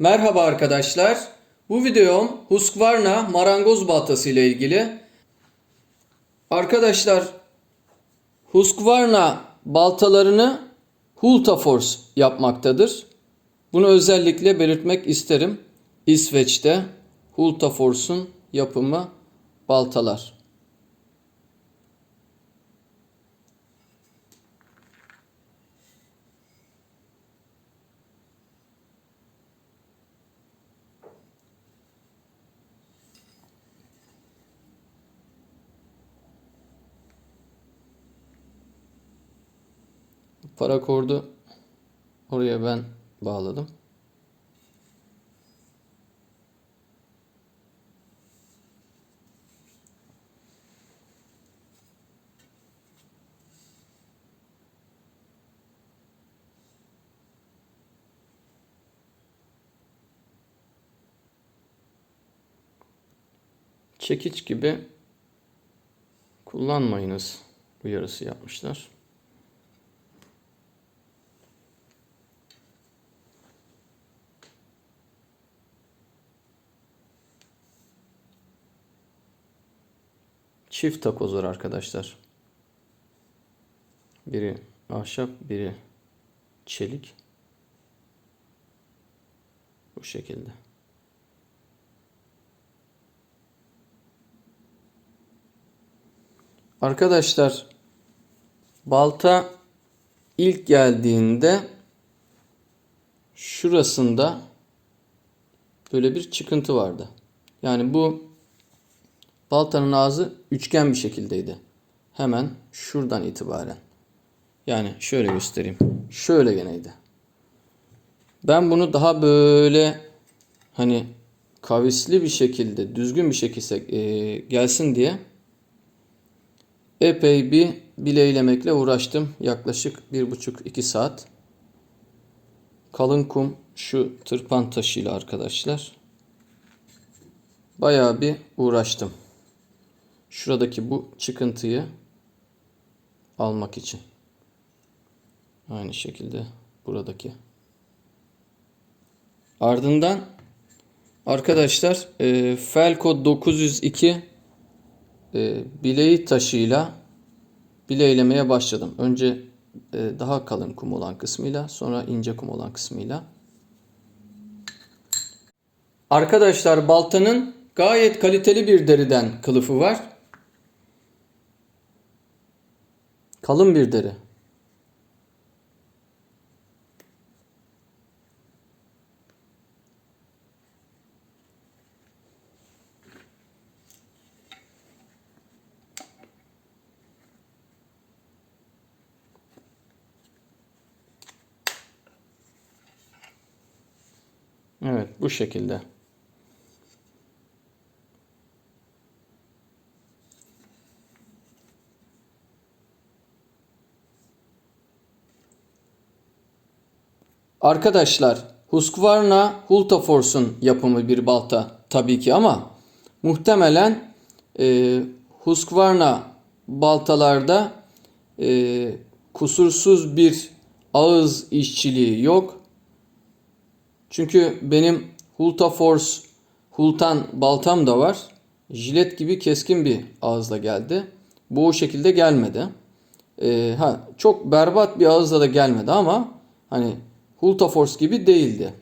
Merhaba arkadaşlar. Bu videom Husqvarna marangoz baltası ile ilgili. Arkadaşlar Husqvarna baltalarını Hultafors yapmaktadır. Bunu özellikle belirtmek isterim. İsveç'te Hultafors'un yapımı baltalar. Parakordu oraya ben bağladım. Çekiç gibi kullanmayınız uyarısı yapmışlar. Çift takozlar arkadaşlar. Biri ahşap, biri çelik. Bu şekilde. Arkadaşlar balta ilk geldiğinde şurasında böyle bir çıkıntı vardı. Yani bu baltanın ağzı üçgen bir şekildeydi. Hemen şuradan itibaren. Yani şöyle göstereyim. Şöyle geneydi. Ben bunu daha böyle hani kavisli bir şekilde, düzgün bir şekilde e, gelsin diye epey bir bileylemekle uğraştım. Yaklaşık bir buçuk iki saat. Kalın kum şu tırpan taşıyla arkadaşlar. Bayağı bir uğraştım. Şuradaki bu çıkıntıyı almak için. Aynı şekilde buradaki. Ardından arkadaşlar e, Felco 902 e, bileği taşıyla bileylemeye başladım. Önce e, daha kalın kum olan kısmıyla sonra ince kum olan kısmıyla. Arkadaşlar baltanın gayet kaliteli bir deriden kılıfı var. Kalın bir deri. Evet bu şekilde. Arkadaşlar Husqvarna Hultafors'un yapımı bir balta tabii ki ama muhtemelen e, Husqvarna baltalarda e, kusursuz bir ağız işçiliği yok. Çünkü benim Hultafors Hultan baltam da var. Jilet gibi keskin bir ağızla geldi. Bu o şekilde gelmedi. Ee, ha çok berbat bir ağızla da gelmedi ama hani Hultafors gibi değildi.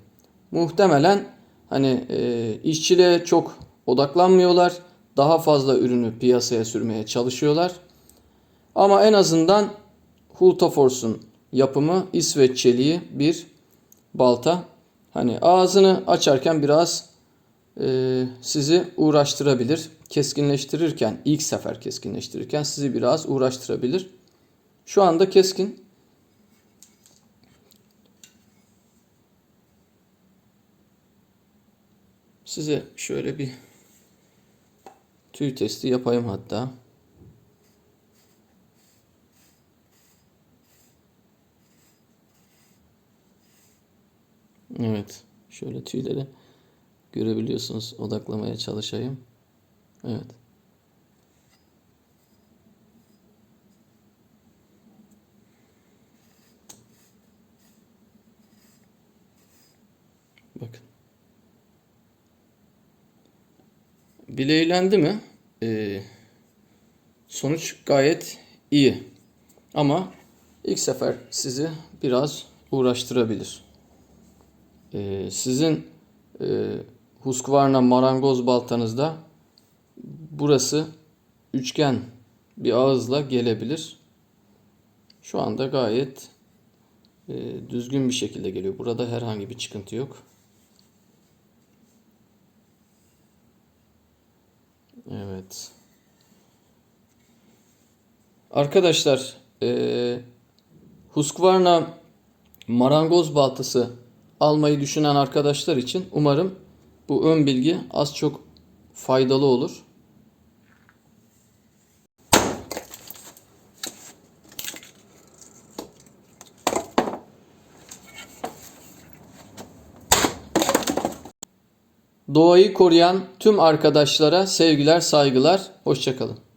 Muhtemelen hani e, işçiliğe çok odaklanmıyorlar. Daha fazla ürünü piyasaya sürmeye çalışıyorlar. Ama en azından Hultafors'un yapımı İsveç çeliği bir balta. Hani ağzını açarken biraz e, sizi uğraştırabilir. Keskinleştirirken, ilk sefer keskinleştirirken sizi biraz uğraştırabilir. Şu anda keskin. Size şöyle bir tüy testi yapayım hatta. Evet. Şöyle tüyleri görebiliyorsunuz. Odaklamaya çalışayım. Evet. Bakın. Bileylendi mi e, sonuç gayet iyi. Ama ilk sefer sizi biraz uğraştırabilir. E, sizin e, Husqvarna marangoz baltanızda burası üçgen bir ağızla gelebilir. Şu anda gayet e, düzgün bir şekilde geliyor. Burada herhangi bir çıkıntı yok. Evet. Arkadaşlar, e, Husqvarna marangoz baltası almayı düşünen arkadaşlar için umarım bu ön bilgi az çok faydalı olur. Doğayı koruyan tüm arkadaşlara sevgiler, saygılar, hoşçakalın.